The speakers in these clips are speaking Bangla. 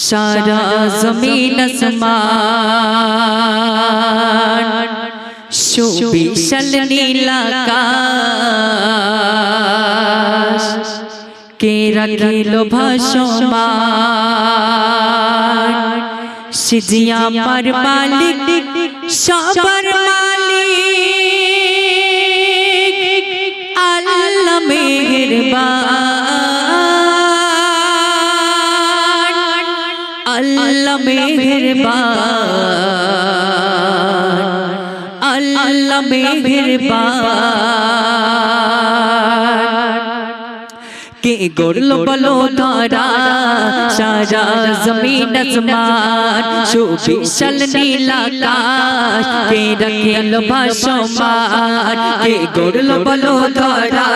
সারা জমিন আসমান সুবিশাল নীলাকাশ কে রাখিল ভাসমান? সিজিয়া আমার মালিক সবার আল্লাহ মেহেরবান আল্লাহ মেহেরবান কে গড়লো বলো তারা সারা জমিন আসমান। সুবিশাল নীলাকাশ কে রাখিল ভাসমান। কে গড়লো বলো তারা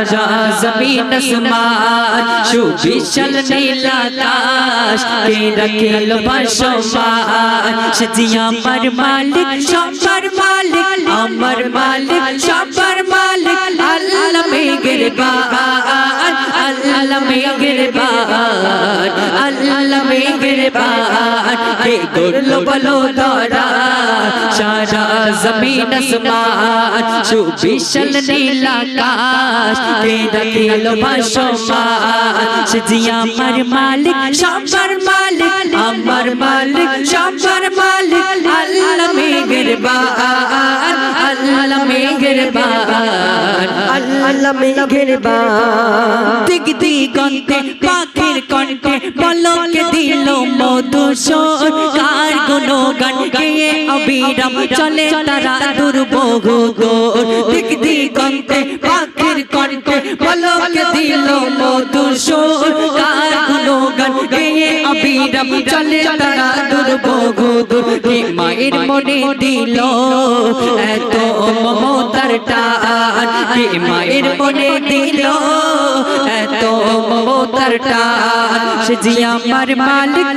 সারা জমিন আসমান সুবিশাল নীলাকাশ কে রাখিল ভাসমান সজিয়া আমার মালিক সবার মালিক আমার মালিক সবার মালিক আল্লাহ আল্লাহ মেহেরবান আল্লাহ মেহেরবান কে করল বলো তারা, সারা জমিন আসমান, সুবিশাল নীলাকাশ, কে রাখিল ভাসমান সজিয়া আমার মালিক, সবার মালিক, আমার মালিক, সবার মালিক, আল্লাহ মেহেরবান আল্লাহ মেহেরবান, আল্লাহ মেঘেরবান দিক দিগন্তে পাখির কণ্ঠে পলকে দিল মধুসর কার গুণগান গেয়ে অবিরাম চলে তারা দুর্ভোগ দোর দিক দিগন্তে পাখির কণ্ঠে পলকে দিল মধুসর কার গুণগান গেয়ে অবিরাম চলে তারা মায়ের মনে দিল এত মমতার টান। কে মায়ের মনে দিল এত মমতার টান। সে জি আমার মালিক,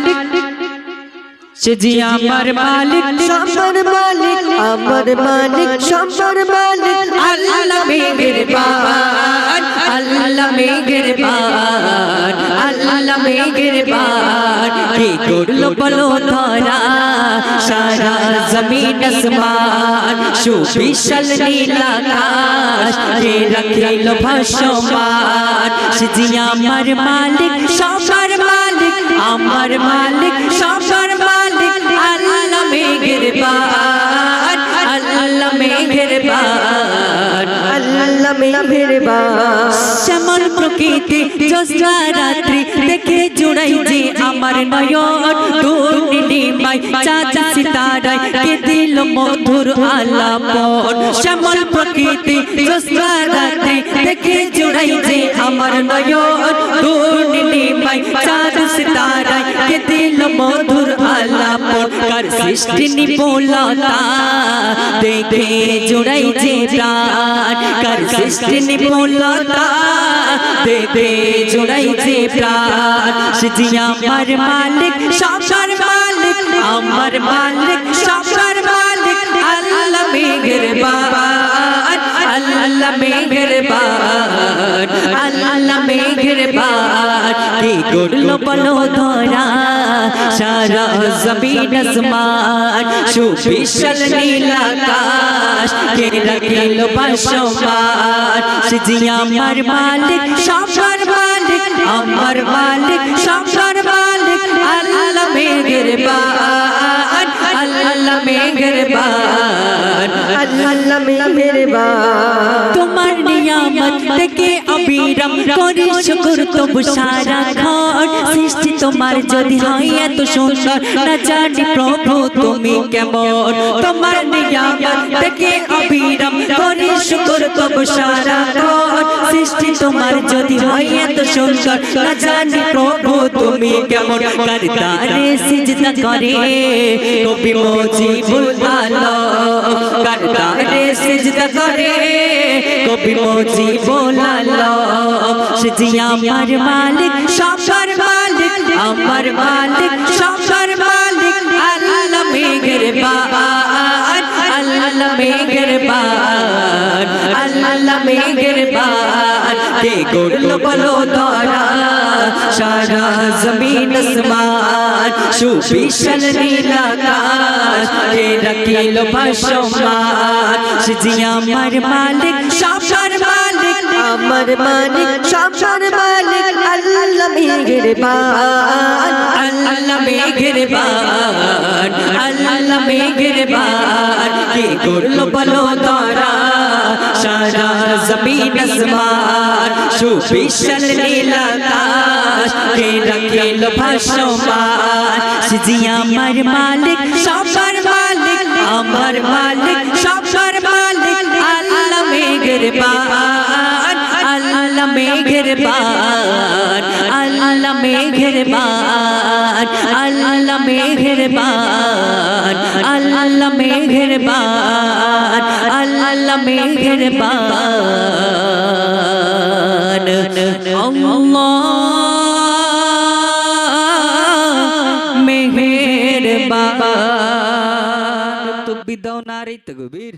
সে জি আমার মালিক, সবার মালিক, আমার মালিক, সবার মালিক। আল্লাহ মেহেরবান আল্লাহ মেহেরবান আল্লাহ মেহেরবান। কি করল বলো ধরা সারা জমিন আসমান সুবিশাল নীলাকাশ কে রাখিল ভাসমান সিজি আমার মালিক সবার মালিক আমার মালিক সবার মালিক আল্লাহ মেহেরবান আল্লাহ মেহেরবান আল্লাহ মেঘেরবান শ্যামল প্রকৃতি জ্যোৎস্না রাত্রি দেখে জুড়াই যে আমার নয়ন। দূর নীলিমাই চাঁদ সিতারাই কে দিল মধুর আলাপন। শ্যামল প্রকৃতি রাত্রি দেখে জুড়াই যে আমার নয়ন। সৃষ্টি নিপুলতা দেখে জুড়াই যে প্রাণ। সৃষ্টি নিপুলতা দেখে জুড়াই যে প্রাণ। সিজি আমার মালিক, সবার মালিক, আমার মালিক, সবার মালিক, আল্লাহ মেহেরবান আল্লাহ মেহেরবান করল বলো ধরা, সারা জমিন আসমান, সুবিশাল নীলাকাশ কে রাখিল ভাসমান সিজি আমার মালিক সবার মালিক, আমার মালিক সবার মালিক, আল্লাহ মেহেরবান আল্লাহ মেহেরবান, আল্লাহ মেঘেরবান অবিরাম করি শুকুর তবু সারা ঘর সৃষ্টি তোমার যদি হয় এত সুন্দর। না জানি প্রভু তুমি কেমন? তোমার নিয়ামত থেকে অবিরাম করি শুকুর তবু সারা ঘর সৃষ্টি তোমার যদি হয় এত সুন্দর। না জানি প্রভু তুমি কেমন? সিজদা করে? কবি মুজিবুল আলম করতারে সিজদা করে? কবি মুজিবুল আলম। সিজি আমার মালিক সবার মালিক, আমার মালিক সবার মালিক, আল্লাহ মেঘের বান আল্লাহ মেহেরবান আল্লাহ মেহেরবান কে করল বলো ধরা সারা জমিন আসমান, সুবিশাল মালিক সবার মালিক, আমার মালিক সবার মালিক আল্লাহ মেহেরবান, আল্লাহ মেঘেরবান আল্লাহ মেঘেরবান কি করল বলো তারা? সারা জমিন আসমান, সুবিশাল নীলাকাশ কে রাখিল ভাসমান? সিজিয়া আমার মালিক, সবার মালিক, আমার মালিক, সবার মালিক, আল্লাহ মেঘেরবান আল্লাহ মেঘেরবান আল্লাহ মেঘেরবান আল্লাহ মেঘেরবান আল্লাহ মেঘেরবান আল্লাহ মেঘেরবান। আল্লাহ মেঘেরবান। তো বিদাও নারী তো গভীর